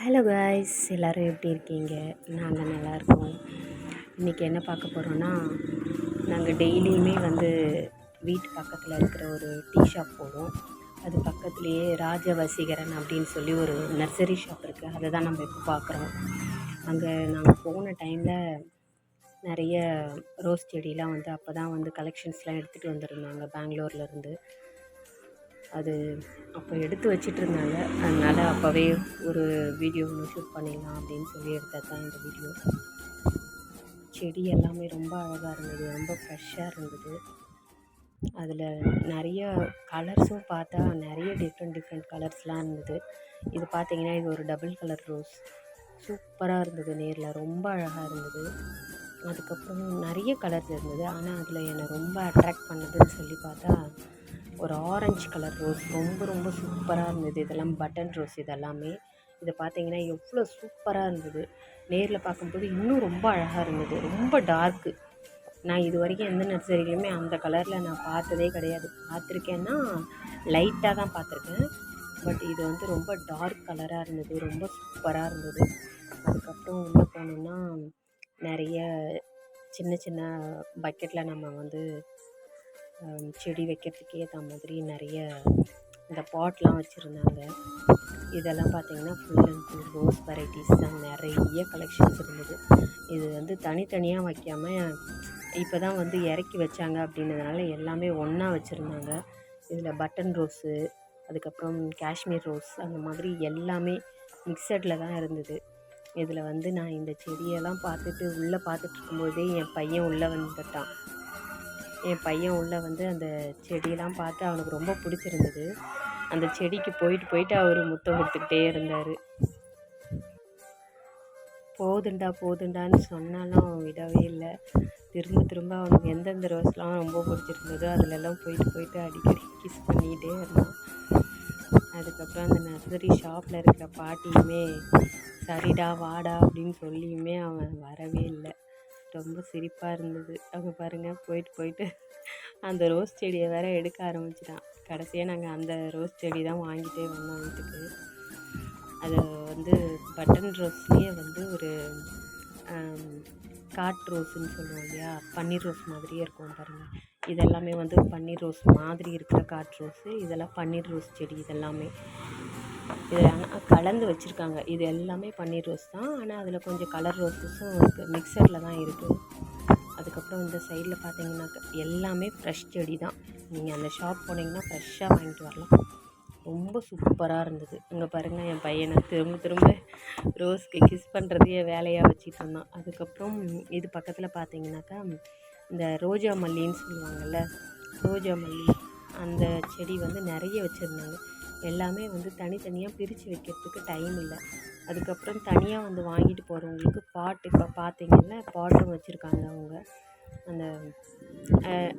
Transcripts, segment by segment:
Hello guys எல்லோரும் எப்படி இருக்கீங்க? நாங்கள் நல்லா இருக்கோம். இன்றைக்கி என்ன பார்க்க போகிறோன்னா நாங்கள் டெய்லியுமே வந்து வீட்டு பக்கத்தில் இருக்கிற ஒரு டீ ஷாப் போவோம் அது பக்கத்துலேயே ராஜவசீகரன் அப்படின்னு சொல்லி ஒரு நர்சரி ஷாப் இருக்குது அதை தான் நம்ம இப்போ பார்க்குறோம். அங்கே நாங்கள் போன டைமில் நிறைய ரோஸ் செடிலாம் வந்து அப்போ தான் வந்து கலெக்ஷன்ஸ்லாம் எடுத்துகிட்டு வந்திருந்தாங்க பெங்களூர்லேருந்து அது அப்போ எடுத்து வச்சிட்ருந்தாங்க. அதனால் அப்போவே ஒரு வீடியோ ஒன்று ஷூட் பண்ணிடலாம் அப்படின்னு சொல்லி எடுத்தது தான் இந்த வீடியோ செடி எல்லாமே ரொம்ப அழகாக இருந்தது ரொம்ப ஃப்ரெஷ்ஷாக இருந்தது. அதில் நிறைய கலர்ஸும் பார்த்தா நிறைய டிஃப்ரெண்ட் டிஃப்ரெண்ட் கலர்ஸ்லாம் இருந்தது. இது பார்த்தீங்கன்னா இது ஒரு டபுள் கலர் ரோஸ் சூப்பராக இருந்தது நேரில் ரொம்ப அழகாக இருந்தது. அதுக்கப்புறம் நிறைய கலர்ஸ் இருந்தது. ஆனால் அதில் என்னை ரொம்ப அட்ராக்ட் பண்ணதுன்னு சொல்லி பார்த்தா ஒரு ஆரஞ்சு கலர் ரோஸ் ரொம்ப ரொம்ப சூப்பராக இருந்தது. இதெல்லாம் பட்டன் ரோஸ் இதெல்லாமே. இதை பார்த்தீங்கன்னா எவ்வளோ சூப்பராக இருந்தது. நேரில் பார்க்கும்போது இன்னும் ரொம்ப அழகாக இருந்தது. ரொம்ப டார்க்கு நான் இது வரைக்கும் எந்த நர்சரிலையுமே அந்த கலரில் நான் பார்த்ததே கிடையாது. பார்த்துருக்கேன்னா லைட்டாக தான் பார்த்துருக்கேன். பட் இது வந்து ரொம்ப டார்க் கலராக இருந்தது. ரொம்ப சூப்பராக இருந்தது. அதுக்கப்புறம் உள்ளே போனோம்னா நிறைய சின்ன சின்ன பக்கெட்டில் நம்ம வந்து செடி வைக்கிறதுக்கு ஏற்ற மாதிரி நிறைய இந்த பாட்லாம் வச்சுருந்தாங்க. இதெல்லாம் பார்த்திங்கன்னா full and full rose varieties தான். நிறைய கலெக்ஷன்ஸ் இருந்தது. இது வந்து தனித்தனியாக வைக்காமல் இப்போ தான் வந்து இறக்கி வச்சாங்க அப்படின்றதுனால எல்லாமே ஒன்றா வச்சுருந்தாங்க. இதில் பட்டன் ரோஸு அதுக்கப்புறம் காஷ்மீர் ரோஸ் அந்த மாதிரி எல்லாமே மிக்சடில் தான் இருந்தது. இதில் வந்து நான் இந்த செடியெல்லாம் பார்த்துட்டு உள்ளே பார்த்துட்டு இருக்கும்போதே என் பையன் உள்ளே வந்துட்டான். என் பையன் உள்ளே வந்து அந்த செடியெல்லாம் பார்த்து அவனுக்கு ரொம்ப பிடிச்சிருந்தது. அந்த செடிக்கு போயிட்டு போயிட்டு அவர் முத்தம் கொடுத்துக்கிட்டே இருந்தார். போதுண்டா போதுண்டான்னு சொன்னாலும் அவன் விடவே இல்லை. திரும்ப திரும்ப அவனுக்கு எந்தெந்த ரோஸ்லாம் ரொம்ப பிடிச்சிருந்ததோ அதிலெல்லாம் போயிட்டு போயிட்டு அடிக்கடி கிஸ் பண்ணிகிட்டே இருந்தான். அதுக்கப்புறம் அந்த நர்சரி ஷாப்பில் இருக்கிற பாட்டியுமே சரிடா வாடா அப்படின்னு சொல்லியுமே அவன் வரவே இல்லை. ரொம்ப சிரிப்பாக இருந்தது. அங்கே பாருங்கள் போயிட்டு போயிட்டு. அந்த ரோஸ் செடியை வேற எடுக்க ஆரம்பிச்சிட்டான். கடைசியாக நாங்கள் அந்த ரோஸ் செடி தான் வாங்கிட்டே வந்தோம் வீட்டுக்கு. அது வந்து பட்டன் ரோஸ்லேயே வந்து ஒரு காட் ரோஸுன்னு சொல்லுவோம் இல்லையா? பன்னீர் ரோஸ் மாதிரியே இருக்கும் பாருங்கள் இதெல்லாமே வந்து பன்னீர் ரோஸ் மாதிரி இருக்கிற காட் ரோஸு. இதெல்லாம் பன்னீர் ரோஸ் செடி இதெல்லாமே. இது ஆனால் கலந்து வச்சுருக்காங்க. இது எல்லாமே பன்னீர் ரோஸ் தான். ஆனால் அதில் கொஞ்சம் கலர் ரோஸஸும் இருக்குது மிக்சரில் தான் இருக்குது அதுக்கப்புறம் இந்த சைடில் பார்த்தீங்கன்னாக்கா எல்லாமே ஃப்ரெஷ் செடி தான். நீங்கள் அந்த ஷாப் போனீங்கன்னா ஃப்ரெஷ்ஷாக வாங்கிட்டு வரலாம். ரொம்ப சூப்பராக இருந்தது. இங்கே பாருங்கள் என் பையனை திரும்ப திரும்ப ரோஸ்க்கு கிஸ் பண்ணுறதையே வேலையாக வச்சுட்டு இருந்தான். அதுக்கப்புறம் இது பக்கத்தில் பார்த்தீங்கன்னாக்கா இந்த ரோஜா மல்லின்னு சொல்லுவாங்கள்ல ரோஜா மல்லி அந்த செடி வந்து நிறைய வச்சுருந்தாங்க. எல்லாமே வந்து தனித்தனியாக பிரித்து வைக்கிறதுக்கு டைம் இல்லை. அதுக்கப்புறம் தனியாக வந்து வாங்கிட்டு போகிறவங்களுக்கு பாட் இப்போ பார்த்தீங்கன்னா பாட்டும் வச்சுருக்காங்க அவங்க. அந்த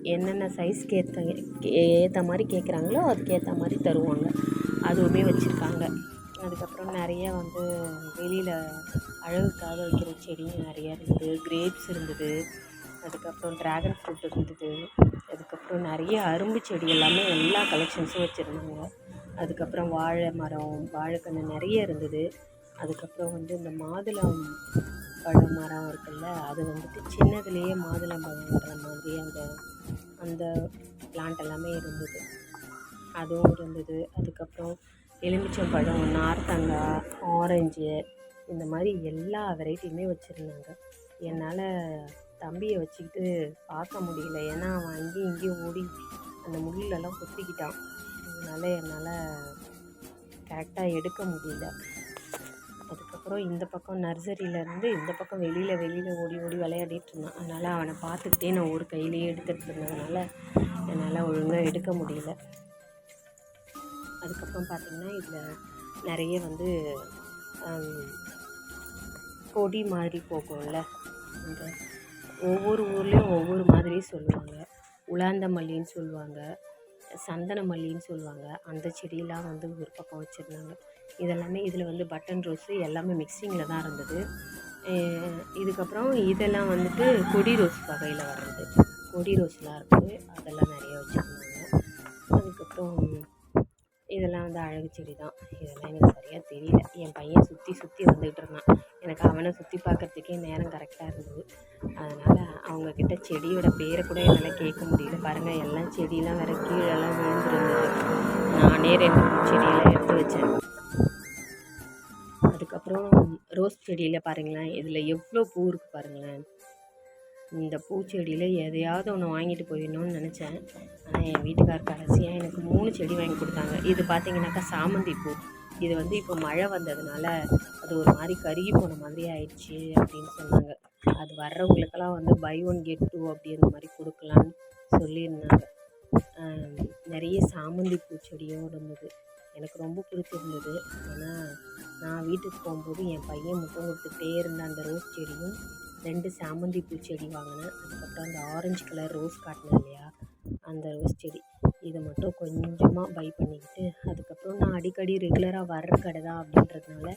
என்னென்ன சைஸ்க்கு ஏற்ற ஏற்ற மாதிரி கேட்குறாங்களோ அதுக்கேற்ற மாதிரி தருவாங்க. அதுவுமே வச்சுருக்காங்க. அதுக்கப்புறம் நிறைய வந்து வெளியில் அழகுக்காக வைக்கிற செடியும் நிறையா இருந்தது. கிரேப்ஸ் இருந்தது. அதுக்கப்புறம் ட்ராகன் ஃப்ரூட் இருந்தது. அதுக்கப்புறம் நிறைய அரும்பு செடி எல்லாமே எல்லா கலெக்ஷன்ஸும் வச்சுருந்தாங்க. அதுக்கப்புறம் வாழை மரம் வாழைக்கன்று நிறைய இருந்தது. அதுக்கப்புறம் வந்து இந்த மாதுளம் பழம் மரம் இருக்குல்ல அது வந்துட்டு சின்னதுலேயே மாதுளம் பழம்ன்ற மாதிரி அந்த அந்த பிளான்ட் எல்லாமே இருந்தது. அதுவும் இருந்தது. அதுக்கப்புறம் எலுமிச்சம் பழம் நார்த்தங்காய் ஆரஞ்சு இந்த மாதிரி எல்லா வெரைட்டியுமே வச்சுருந்தாங்க. என்னால் தம்பியை வச்சுக்கிட்டு பார்க்க முடியல. ஏன்னா அவன் அங்கேயும் இங்கேயும் ஓடி அந்த முள்ளெல்லாம் கொத்திக்கிட்டான் அதனால என்னால் கரெக்டாக எடுக்க முடியல. அதுக்கப்புறம் இந்த பக்கம் நர்சரியிலேருந்து இந்த பக்கம் வெளியில் வெளியில் ஓடி ஓடி விளையாடிட்டு இருந்தான். அதனால் அவனை பார்த்துக்கிட்டே நான் ஒரு கையிலேயே எடுத்துகிட்டு இருந்ததுனால என்னால் ஒழுங்காக எடுக்க முடியல. அதுக்கப்புறம் பார்த்திங்கன்னா இதில் நிறைய வந்து கொடி மாதிரி போகும்ல. இந்த ஒவ்வொரு ஊர்லேயும் ஒவ்வொரு மாதிரி சொல்லுவாங்க. உலாந்த மல்லின்னு சொல்லுவாங்க சந்தன மல்லின்னு சொல்லுவாங்க. அந்த செடியெலாம் வந்து ஒரு பக்கம் வச்சுருந்தாங்க. இதெல்லாமே இதில் வந்து பட்டன் ரோஸு எல்லாமே மிக்சிங்கில் தான் இருந்தது. இதுக்கப்புறம் இதெல்லாம் வந்துட்டு கொடி ரோஸ் வகையில் வர்றது. கொடி ரோஸ்லாம் இருக்குது அதெல்லாம் நிறைய வச்சுருந்தாங்க. அதுக்கப்புறம் இதெல்லாம் வந்து அழகு செடி தான். இதெல்லாம் எனக்கு சரியாக தெரியல. என் பையன் சுற்றி சுற்றி வந்துகிட்டு இருந்தான். எனக்கு அவனை சுற்றி பார்க்கறதுக்கே நேரம் கரெக்டாக இருந்தது. அதனால் அவங்கக்கிட்ட செடியோட பேரை கூட என்னால் கேட்க முடியல. பாருங்கள் எல்லாம் செடியெலாம் வேறு கீழெல்லாம் விழுந்துருந்தது நானே ரெண்டு மூணு செடியெல்லாம் எடுத்து வச்சேன். அதுக்கப்புறம் ரோஸ் செடியில் பாருங்களேன் இதில் எவ்வளோ பூ இருக்குது பாருங்களேன். இந்த பூச்செடியில் எதையாவது ஒன்று வாங்கிட்டு போயிடணும்னு நினச்சேன். ஆனால் என் வீட்டுக்கார் கடைசியாக எனக்கு மூணு செடி வாங்கி கொடுத்தாங்க. இது பார்த்தீங்கன்னாக்கா சாமந்தி பூ. இது வந்து இப்போ மழை வந்ததுனால அது ஒரு மாதிரி கருகி போன மாதிரி ஆயிடுச்சு அப்படின்னு சொன்னாங்க. அது வர்றவங்களுக்கெல்லாம் வந்து பை ஒன் கெட் டூ அப்படின்ற மாதிரி கொடுக்கலான்னு சொல்லியிருந்தாங்க. நிறைய சாமந்தி பூச்செடியும் இருந்தது. எனக்கு ரொம்ப பிடிச்சிருந்தது. ஆனால் நான் வீட்டுக்கு போகும்போது என் பையன் முத்தம் கொடுத்துட்டே இருந்த அந்த ரோஸ் செடியும் ரெண்டு சாமந்தி பூச்செடி வாங்கினேன். அதுக்கப்புறம் அந்த ஆரஞ்சு கலர் ரோஸ் காட்டினேன் இல்லையா? அந்த ரோஸ் செடி. இதை மட்டும் கொஞ்சமாக பை பண்ணிக்கிட்டு அதுக்கப்புறம் நான் அடிக்கடி ரெகுலராக வர்ற கடை தான் அப்படின்றதுனால